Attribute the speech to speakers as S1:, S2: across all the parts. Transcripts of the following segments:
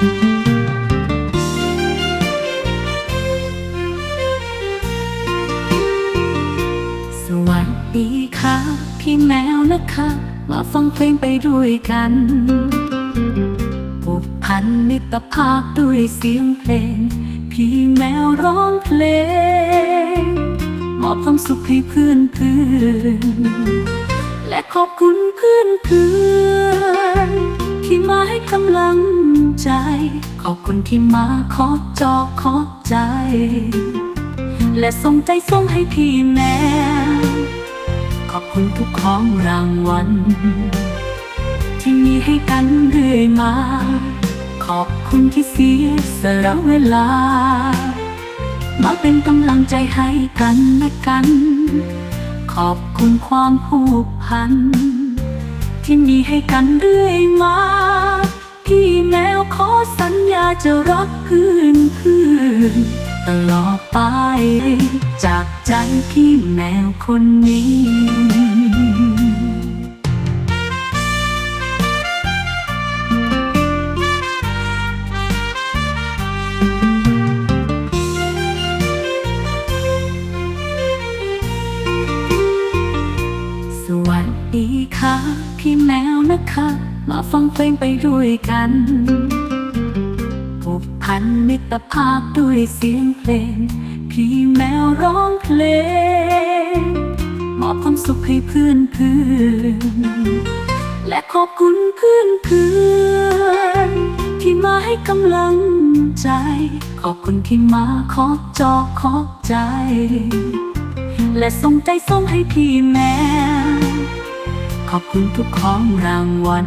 S1: สวัสดีค่ะ พี่แมวนะคะ มาฟังเพลงไปด้วยกันผูกพันนิตรภาพด้วยเสียงเพลง พี่แมวร้องเพลง มอบความสุขให้เพื่อนเพื่อนและขอบคุณเพื่อนเพื่อนที่มาให้กำลัง อบคุณที่มาขอจอขอใจ และส่งใจส่งให้พี่แมวขอบคุณทุกของรางวัลที่มีให้กันเรื่อยมา ขอบคุณที่เสียสละเวลา มาเป็นกำลังใจให้กันและกัน ขอบคุณความผูกพัน ที่มีให้กันเรื่อยมา พี่แมวขอสัญญาจะรักคืนคืนตลอดไป จากใจพี่แมวคนนี้ คะ พี่แมวนะคะ มาฟังเพลงไปด้วยกันผูกพันมิตรภาพด้วยเสียงเพลง พี่แมวร้องเพลงมอบความสุขให้เพื่อนเพื่อนและขอบคุณเพื่อนเพื่อนที่มาให้กำลังใจ ขอบคุณที่มาขอจอขอใจ และส่งใจส่งให้พี่แมว ขอบคุณทุกของรางวัล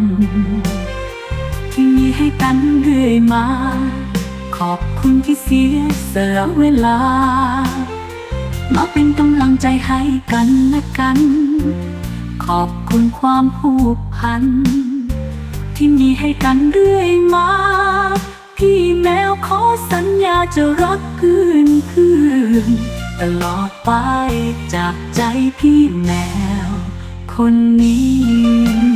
S1: ที่มีให้กันเรื่อยมา ขอบคุณที่เสียสละเวลา มาเป็นกำลังใจให้กันและกัน ขอบคุณความผูกพัน ที่มีให้กันเรื่อยมา พี่แมวขอสัญญาจะรักเพื่อนเพื่อนตลอดไปจากใจพี่แมว คนนี้